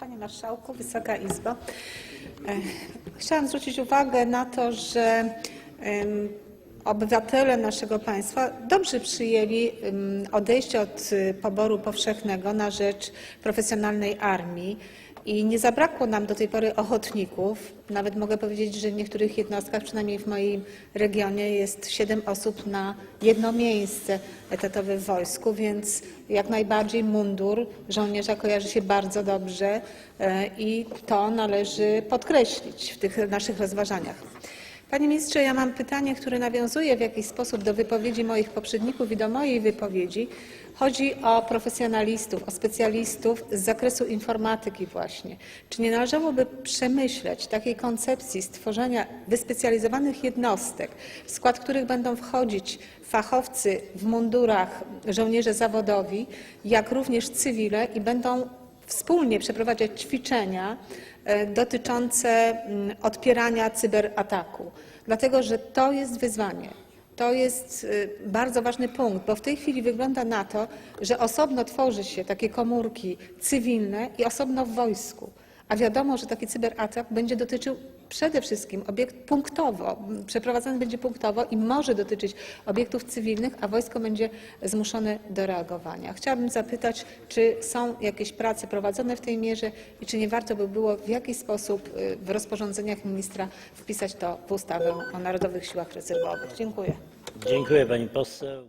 Panie Marszałku, Wysoka Izbo. E, Chciałam zwrócić uwagę na to, że obywatele naszego państwa dobrze przyjęli odejście od y, poboru powszechnego na rzecz profesjonalnej armii i nie zabrakło nam do tej pory ochotników. Nawet mogę powiedzieć, że w niektórych jednostkach, przynajmniej w moim regionie, jest siedem osób na jedno miejsce etatowe w wojsku, więc jak najbardziej mundur żołnierza kojarzy się bardzo dobrze e, i to należy podkreślić w tych naszych rozważaniach. Panie ministrze, ja mam pytanie, które nawiązuje w jakiś sposób do wypowiedzi moich poprzedników i do mojej wypowiedzi. Chodzi o profesjonalistów, o specjalistów z zakresu informatyki właśnie. Czy nie należałoby przemyśleć takiej koncepcji stworzenia wyspecjalizowanych jednostek, w skład których będą wchodzić fachowcy w mundurach, żołnierze zawodowi, jak również cywile i będą wspólnie przeprowadzać ćwiczenia e, dotyczące mm, odpierania cyberataku. Dlatego, że to jest wyzwanie. To jest y, bardzo ważny punkt, bo w tej chwili wygląda na to, że osobno tworzy się takie komórki cywilne i osobno w wojsku. A wiadomo, że taki cyberatak będzie dotyczył przede wszystkim obiekt punktowo, przeprowadzany będzie punktowo i może dotyczyć obiektów cywilnych, a wojsko będzie zmuszone do reagowania. Chciałabym zapytać, czy są jakieś prace prowadzone w tej mierze i czy nie warto by było w jakiś sposób y, w rozporządzeniach ministra wpisać to w ustawę o Narodowych Siłach Rezerwowych. Dziękuję. Dziękuję pani poseł.